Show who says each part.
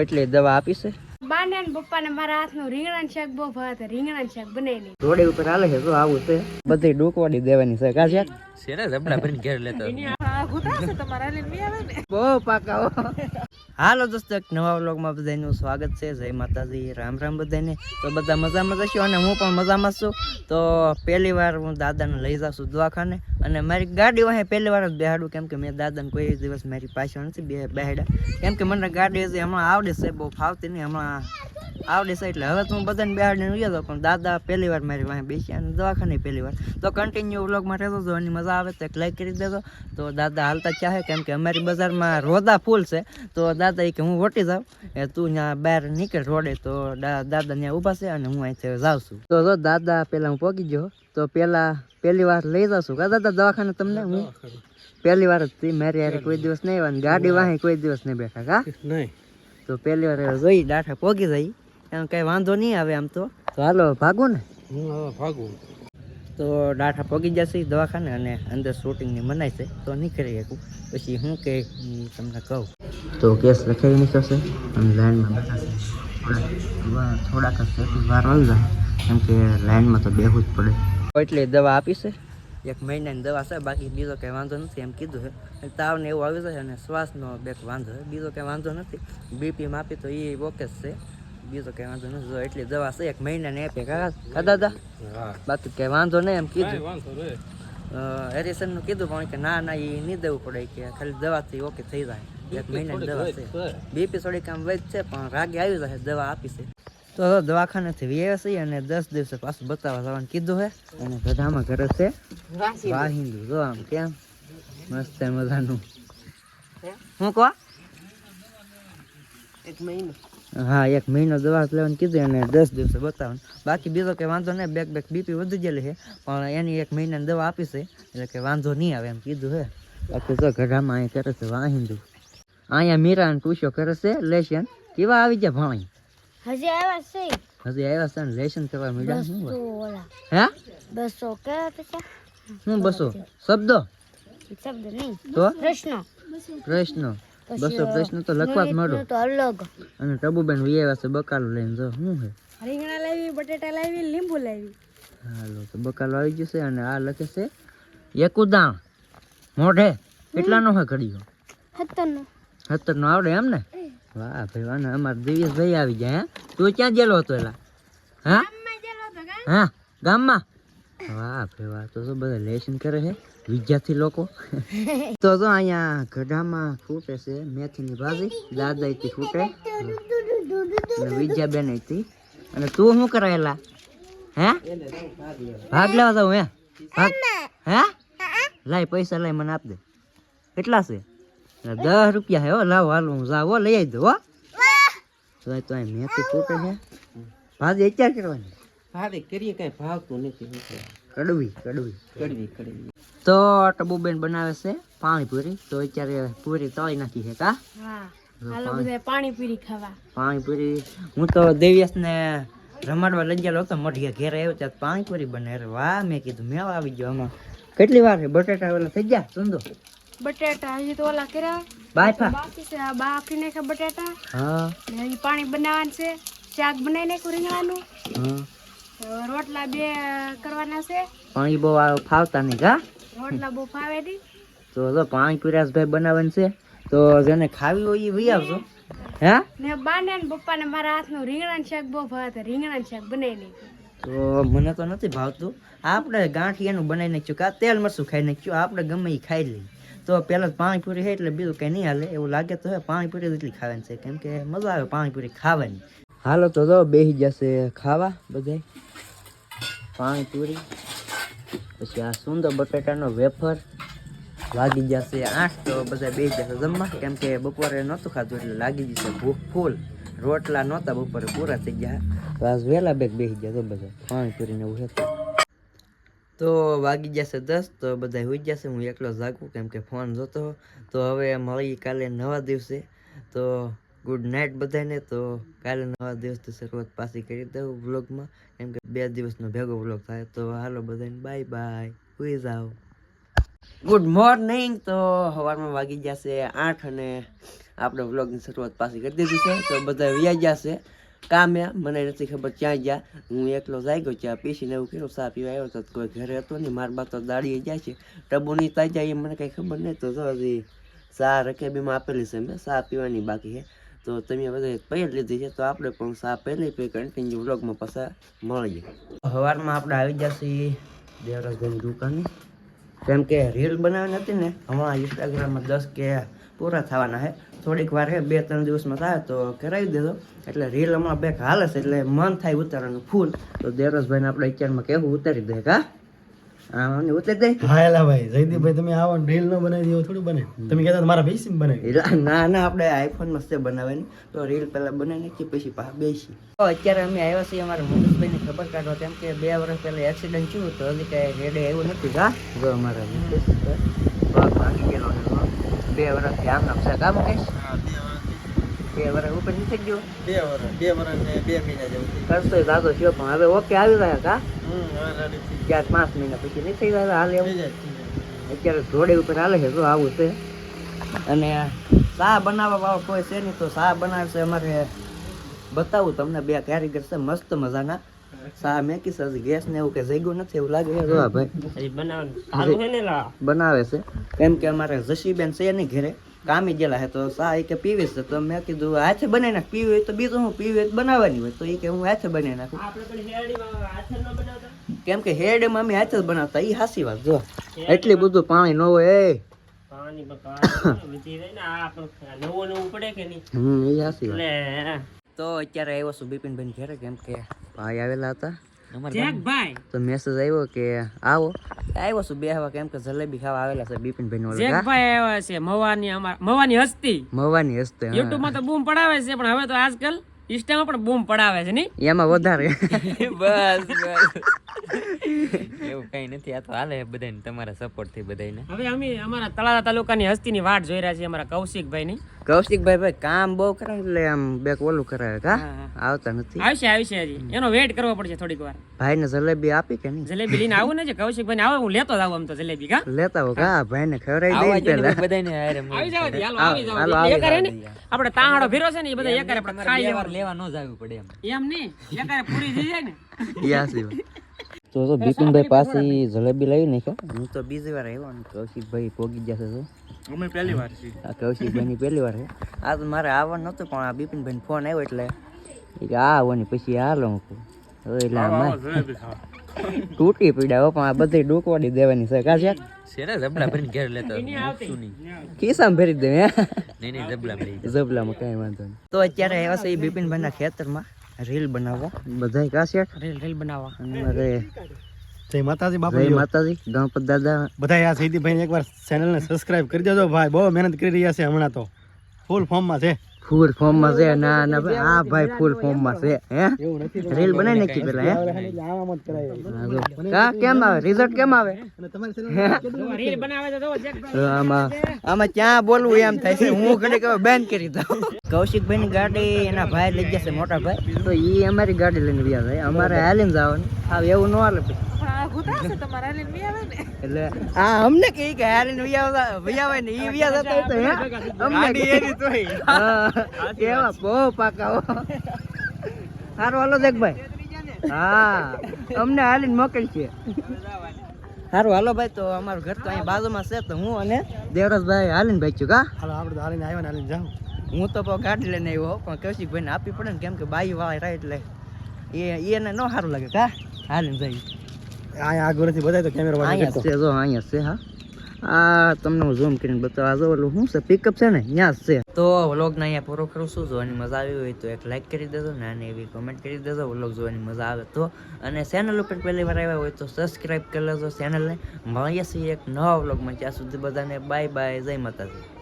Speaker 1: એટલે દવા આપી છે
Speaker 2: બાંડા ને પપ્પાને મારા હાથનું રીંગણા શાક બહુ ભાવે રીંગણા શાક બનાવી
Speaker 1: રોડે ઉપર હાલે છે તો આવું છે. બધી ડૂકવાડી દેવાની છે? કા છે બહુ પાકા હાલો દોસ્તો એક નવા વ્લોગમાં બધાનું સ્વાગત છે. જય માતાજી રામ રામ બધાને. તો બધા મજામાં જશો અને હું પણ મજામાં છું. તો પહેલી વાર હું દાદાને લઈ જાઉં છું દવાખાને અને મારી ગાડી વાહે પહેલી વાર જ બેહાડું. કેમ કે મેં દાદાને કોઈ દિવસ મારી પાછળ નથી બે બેહાડ્યા. કેમ કે મને ગાડી હજી હમણાં આવડે છે બહુ ફાવતી નહીં. હમણાં આવડે છે એટલે હવે તો હું બધાને બેહાડીને ઉયો હતો પણ દાદા પહેલી વાર મારી વાહે બેસ્યા અને દવાખાને પહેલી વાર. તો કન્ટિન્યુ વ્લોગમાં રહેતો હતો એની મજા આવે તો એક લાઈક કરી દેજો. તો દાદા હાલતા ચાહે કેમ કે અમારી બજારમાં રોદા ફૂલ છે. તો દાદા એ કે હું વટી જાઉં એ તું ત્યાં બહાર નીકળ રોડે. તો દાદા ત્યાં ઊભા છે અને હું અહીંથી જાઉં છું. તો જો દાદા પહેલાં હું પહોંચી ગયો તો પહેલાં પહેલી વાર લઈ જાઉં કા દાદા દવાખાને તમને હું? પહેલી વાર જ મારી યારે કોઈ દિવસ નહીં આવ્યા ગાડી વાહે કોઈ દિવસ નહીં બેઠા કા?
Speaker 3: નહીં.
Speaker 1: તો પહેલી વાર જોઈ દાઠા પોગી જઈ એમ કઈ વાંધો નહીં આવે આમ તો. તો હાલો ભાગો ને.
Speaker 3: હું હવે ભાગું.
Speaker 1: તો ડાઠા પગી જશે દવાખાને અને અંદર શૂટિંગની મનાય છે. તો નીકળી શકું. પછી હું કે તમને કહું. તો કેસ લખાઈ નીકળશે અને લાઇનમાં બેઠા થોડાક વાર આવી જાય. કેમ કે લાઇનમાં તો બેહવું જ પડે. એટલે દવા આપી છે. એક મહિનાની દવા છે. બાકી બીજો કંઈ વાંધો નથી એમ કીધું છે. તાવ ને એવું આવ્યું છે અને શ્વાસનો બેક વાંધો છે. બીજો કંઈ વાંધો નથી. બીપી માપી તો એ ઓકે છે. બીજો કંઈ વાંધો નથી. જો એટલી દવા છે એક મહિનાની આપે કા કા દાદા?
Speaker 3: હા.
Speaker 1: બાકી કંઈ વાંધો નહીં એમ કીધું.
Speaker 3: કાંઈ વાંધો નહીં.
Speaker 1: હેરિસનનું કીધું પણ કે ના ના એ નહીં દેવું પડે કે ખાલી દવાથી ઓકે થઈ જાય. એક મહિનાની દવા છે. બીપી થોડીક આમ વધ છે પણ રાગે આવી જશે દવા આપી છે. તો હવે દવાખાનેથી વ્યવ છે અને દસ દિવસે પાછું બતાવવા જવાનું કીધું છે અને ગધામાં ઘરે છે વાહિંદુ. જો આમ કેમ? મસ્ત છે મજાનું. હું કહો?
Speaker 3: એક મહિનો.
Speaker 1: હા એક મહિનો દવા લેવાનું કીધું અને દસ દિવસે બતાવવાનું. બાકી બીજો કંઈ વાંધો નહીં બેક બેક બીપી વધી ગયેલી છે પણ એની એક મહિનાની દવા આપી છે એટલે કે વાંધો નહીં આવે એમ કીધું છે બાકી તો ઘરમાં અહીંયા કરે છે વાહિંદુ. અહીંયા મીરા અને ટુશો કરે છે લેશન કેવા આવી ગયા ભાણી
Speaker 2: હજી આવ્યા છે.
Speaker 1: હજી આવ્યા છે ને? લેશન કરવા મીડા શું હે?
Speaker 2: બસો કે
Speaker 1: શું બસો? શબ્દો?
Speaker 2: શબ્દ નહીં.
Speaker 1: તો?
Speaker 2: પ્રશ્ન.
Speaker 1: પ્રશ્નો. બસો પ્રશ્ન તો લખવા જ
Speaker 2: મળો. અલગ.
Speaker 1: અને ટબુબેન વિયાવ્યા છે બકાલો લઈને જો શું છે?
Speaker 2: રીંગણા લાવી બટેટા લાવી લીંબુ લાવી.
Speaker 1: હાલો તો બકાલો આવી ગયો છે અને આ લખે છે એકુદાણ મોઢે કેટલાનો હોય ઘડીઓ સત્તર નો આવડે એમ ને? વાહ ભાઈ વાને અમારે દિવ્યેશ ભાઈ આવી જાય હે? તું ક્યાં ગયેલો હતો એલા? હા? હા ગામમાં? વાહ ભાઈ વાહ તો શું બધા લેશન કરે છે વિદ્યાર્થી લોકો. તો જો અહીંયા ગઢામાં ફૂટે છે મેથીની ભાજી દાદા થી ફૂટે. અને વિદ્યાબેન હતી અને તું શું કરાયેલા હે? ભાગ લેવા જાઉં હે? ભાગ? હે? લાય પૈસા લાય મને આપ દે કેટલા છે? દસ રૂપિયા હે હો લાવો હાલો હું જાવ લઈ આવી દો હો. તો તો અહીં મેથી ફૂટે છે. ભાજી અત્યારે કરવાની?
Speaker 3: ભાવે કરીએ કઈ ભાવતું નથી
Speaker 1: કડવી કડવી.
Speaker 3: કડવી કડવી.
Speaker 1: તો ટબુબેન બનાવે છે પાણીપુરી. તો અત્યારે પૂરી તળી નાખી છે કા?
Speaker 2: હા. હાલો બધા પાણીપુરી ખાવા.
Speaker 1: પાણીપુરી. હું તો દેવ્યાસને રમાડવા લઈ ગયેલો હતો. મઢિયા ઘેરે આવ્યો ત્યાં પાણીપુરી બને વાહ મેં કીધું મેળ આવી ગયો આમાં. કેટલી વાર છે? બટેટા ઓલા થઈ ગયા? સુંદર
Speaker 2: બટેટા હજી તો ઓલા કર્યા.
Speaker 1: બાફા?
Speaker 2: બાકી છે. આ બાફી નાખ્યા બટેટા.
Speaker 1: હા.
Speaker 2: હજી પાણી બનાવવાનું છે. શાક બનાવી નાખ્યું રીંગણાનું.
Speaker 1: હા.
Speaker 2: રોટલા બે કરવાના છે.
Speaker 1: પાણી બહુ ફાવતા નહીં કા
Speaker 2: રોટલા બહુ ફાવે નહીં.
Speaker 1: તો જો પાણીપુરી ભાઈ બનાવવાનું છે. તો જેને ખાવી હોય એ વહી આવજો. હે?
Speaker 2: ને બાને ને પપ્પાને મારા હાથનું રીંગણાનું શાક બહુ ભાવે રીંગણાનું શાક બનાવી નાખ્યું
Speaker 1: તો મને તો નથી ભાવતું. આપણે ગાંઠિયાનું બનાવી નાખ્યું કા તેલ મરચું ખાઈ નાખ્યું આપણે ગમે એ ખાઈ લઈએ. તો પહેલાં પાણીપુરી છે એટલે બીજું કંઈ નહીં હાલે. એવું લાગે તો હે પાણીપુરી એટલી ખાવાની છે. કેમ કે મજા આવે પાણીપુરી ખાવાની. હાલો તો જો બેસી જશે ખાવા બધાય. પાણીપુરી પછી આ સુંદર બટેટાનો વેફર. લાગી જશે આઠ, તો બધા બે જશે જમવા. કેમ કે બપોરે નહોતું ખાધું એટલે લાગી જશે ભૂખ ફૂલ. રોટલા નહોતા બપોરે, પૂરા થઈ ગયા. તો આજ વહેલા બેગ બેસી ગયા તો બધા. પાણીપુરીને એવું હતું તો વાગી જશે દસ, તો બધા હોઈ જશે. હું એકલો જાગું, કેમ કે ફોન જોતો. તો હવે મળી કાલે નવા દિવસે. તો ગુડ નાઇટ બધાને. તો કાલે નવા દિવસથી શરૂઆત પાછી કરી દઉં વ્લોગમાં. કેમ કે બે દિવસનો ભેગો વ્લોગ થાય. તો હાલો બધાને બાય બાય હોઈ જાઓ ગુડ મોર્નિંગ તો સવારમાં વાગી જશે આઠ અને આપણે વ્લોગની શરૂઆત પાછી કરી દીધી છે. તો બધા વ્યાજ જશે. કામે મને નથી ખબર ક્યાં ગયા. હું એકલો જાગ્યો ત્યાં પીસીને એવું કર્યું. ચા પીવા આવ્યો તો કોઈ ઘરે હતો નહીં. મારા બા તો દાડીએ જાય છે. ટબુની તાજા જાય એ મને કંઈ ખબર નહીં તો જો હજી ચા રકેબીમાં આપેલી છે મેં. ચા પીવાની બાકી છે. તો તમે બધા પહેલ લીધી છે, તો આપણે પણ ચા પહેલી પી કન્ટિન્યુ વ્લોગમાં પાછા મળીએ. સવારમાં આપણે આવી જશે દેવરાજભાઈની દુકાને. કેમ કે રીલ બનાવવાની હતી ને, હમણાં ઇન્સ્ટાગ્રામમાં દસ કે પૂરા થવાના છે. થોડીક વાર હે, બે ત્રણ દિવસમાં થાય તો કરાવી દેજો. એટલે રીલ હમણાં બેક હાલે છે, એટલે મન થાય ઉતારવાનું ફૂલ. તો દેવરાજભાઈને આપણે અત્યારમાં કેવું ઉતારી દે હા ઉતારી દે
Speaker 4: હા એલા ભાઈ જયદીપભાઈ તમે આવો રીલ ન બનાવી દો થોડું બને. તમે કહેતા હતા મારા બેસી બનાવી.
Speaker 1: એટલે ના ના આપણે આઈફોનમાં છે બનાવવાની. તો રીલ પહેલા બનાવી નાખીએ પછી પાછા બેસી અત્યારે અમે આવ્યા છીએ અમારા મુકેશભાઈની ખબર કાઢવા કેમ કે બે વર્ષ પહેલા એક્સિડન્ટ થયું તો હજી કાંઈ રેડે આવ્યું નથી. કા જો અમારા જો. બે વર્ષ આમ નામ કા મુકેશ બે વર્ષ ઉપર નીકળી ગયો?
Speaker 4: બે વર્ષ બે વર્ષ ને બે મહિના જેવું
Speaker 1: કરતો દાદો થયો પણ હવે ઓકે આવી રહ્યા કા?
Speaker 4: હમ હવે થઈ
Speaker 1: ચાર પાંચ મહિના પછી નહીં થઈ રહ્યા હાલ એવું
Speaker 4: જાય, થઈ જાય.
Speaker 1: અત્યારે જોડે ઉપર હાલે છે જો આવું છે. અને ચા બનાવવા વાળો કોઈ છે નહીં તો ચા બનાવશે અમારે. બતાવું તમને બે કારીગર છે મસ્ત મજાના. ચા મેકી છે હજી ગેસ ને એવું કે જગ્યું નથી એવું લાગે. છે જો આ ભાઈ. બનાવે છે. કેમ કે અમારે જશીબેન છે નહીં ઘરે કામી ગયેલા છે તો ચા એ કે પીવી છે તો મેં કીધું હાથે બનાવી નાખ પીવી હોય તો બીજું હું પીવી હોય તો બનાવવાની હોય તો એ કે હું હાથે બનાવી નાખું. કેમ કે હેડમાં અમે હાથે જ બનાવતા એ હાસી વાત જો. એટલી બધું પાણી ન હોય એ. હમ એ હાસી વાત. તો અત્યારે આવ્યો છું બિપિનભાઈ ઘરે કેમ કે ભાઈ આવેલા હતા. તો મેસેજ આવ્યો કે આવો. આવ્યો છું બે હવા કેમ કે જલેબી ખાવા આવેલા છે બિપિનભાઈ નો
Speaker 5: જેકભાઈ આવ્યા છે મવાની અમારા મવાની હસ્તી.
Speaker 1: મવાની હસ્તી
Speaker 5: યુટ્યુબમાં તો બૂમ પડાવે છે પણ હવે તો આજકાલ ઇન્સ્ટામાં પણ બૂમ પડાવે છે નહીં?
Speaker 1: એમાં વધારે.
Speaker 6: બસ બસ. એવું કઈ નથી. આ તો હાલે બધાને તમારા સપોર્ટથી બધાને
Speaker 5: હવે અમે અમારા તળાજા તાલુકાની હસ્તીની વાટ જોઈ રહ્યા છીએ અમારા કૌશિકભાઈ ની
Speaker 1: કૌશિકભાઈ ભાઈ કામ બહુ કરે એટલે આમ બેક ઓલું કરાવે કા? આવતા નથી.
Speaker 5: આવશે આવશે હજી. એનો વેટ કરવો પડશે થોડીક વાર.
Speaker 1: ભાઈ ને જલેબી આપી કે નહીં?
Speaker 5: જલેબી લઈને આવું ને જે કૌશિકભાઈ ને આવે હું લેતો જ આવું આમ તો જલેબી કા?
Speaker 1: લેતા હો કા? ભાઈ ને ખવડાવી
Speaker 6: આવા
Speaker 1: દઈ પેલા
Speaker 6: બધાને હારે
Speaker 5: આવી જાવ હાલો આવી જાવ
Speaker 1: હાલો, આવી જાવ,
Speaker 5: ને? આપણે તાંહડો ફેરો છે ને એ બધા એકારે આપણે ખાઈ
Speaker 6: બે લેવા ન જાવું પડે એમ.
Speaker 5: એમ નહીં એકારે પૂરી થઈ જાય ને.
Speaker 1: યાસી તો તો બિપિનભાઈ પાસે જલેબી લઈ નાખ્યો. હું તો બીજી વાર આવ્યો ને કૌશિકભાઈ પોગી જશે તો
Speaker 4: અમે પહેલી વાર છે
Speaker 1: આ કૌશિકભાઈ ની પહેલી વાર છે. આ તો મારે આવવાનું નતું પણ આ બિપિનભાઈ ફોન આવ્યો એટલે. આ આવવાની પછી હાલો હું એટલે આમાં તૂટી પીડ્યા હો પણ આ બધી ડૂકવાડી દેવાની છે. કા છે?
Speaker 6: ને જબલા ભરીને ઘેર લેતો?
Speaker 1: ખિસ્સામાં ભરી દે હે?
Speaker 6: નહીં નહીં જબલા લઈ
Speaker 1: જબલામાં કાંઈ વાંધો નહીં. તો અત્યારે આવ્યા છે એ બિપિનભાઈના ખેતરમાં. રીલ બનાવવા. બધાય કા
Speaker 5: રીલ રીલ બનાવવા.
Speaker 1: અને મારે
Speaker 4: જય માતાજી બાપુ
Speaker 1: જય માતાજી ગણપત દાદા.
Speaker 4: બધા આ જયદીપભાઈ એકવાર ચેનલ ને સબસ્ક્રાઇબ કરી દેજો. ભાઈ બહુ મહેનત કરી રહ્યા છે હમણાં તો. ફૂલ ફોર્મમાં છે.
Speaker 1: ફૂલ ફોર્મમાં છે ના ના આ ભાઈ ફૂલ ફોર્મમાં છે હે? રીલ બનાવી નાખી પેલા હે. કા કેમ આવે? રિઝલ્ટ કેમ આવે?
Speaker 4: અને તમારી channel
Speaker 5: રીલ બનાવે તો
Speaker 1: આમાં આમાં ક્યાં બોલવું એમ થાય છે? હું ઘડીક હવે બેન કરી દઉં. કૌશિકભાઈ ની ગાડી એના ભાઈ લઈ ગયા છે મોટા ભાઈ. તો ઈ અમારી ગાડી લઈને ગયા જાય અમારે હાલીને જવાનું. આવે એવું ન હાલે પછી એટલે હા અમને કે કે હાલીને વ્યા વ્યા ને ઈ વ્યા જતા તો હે અમને હા. કેવા બહુ પાકા હો. હાલો દેખભાઈ હા અમને હાલીને મોકલશે સારું હાલો ભાઈ તો અમારું ઘર તો અહીંયા બાજુમાં છે તો હું અને દેવરાજભાઈ હાલીન ભાઈ છું કા?
Speaker 4: હાલો આપણે તો હાલીને આવ્યા ને હાલીને જાઉં.
Speaker 1: હું તો પણ ગાડી લઈને આવ્યો પણ કૌશિકભાઈને આપવી પડે ને કેમ કે બાઈ વાળા એટલે એ એને ન સારું લાગે કા? હાલીને જઈ
Speaker 4: અહીંયા આગળથી બધાય તો કેમેરા
Speaker 1: અહીંયા છે જો અહીંયા છે હા. આ તમને હું ઝૂમ કરીને બતાવવા જો ઓલું શું છે? પિકઅપ છે ને? ત્યાં છે. તો વ્લોગને અહીંયા પૂરો કરું છું. જોવાની મજા આવી હોય તો એક લાઇક કરી દેજો ને અને એવી કમેન્ટ કરી દેજો. વ્લોગ જોવાની મજા આવે તો. અને ચેનલ ઉપર પહેલી વાર આવ્યા હોય તો સબસ્ક્રાઈબ કરી લેજો ચેનલને મળીએ છીએ એક નવા વ્લોગમાં ત્યાં સુધી બધાને બાય બાય જય માતાજી.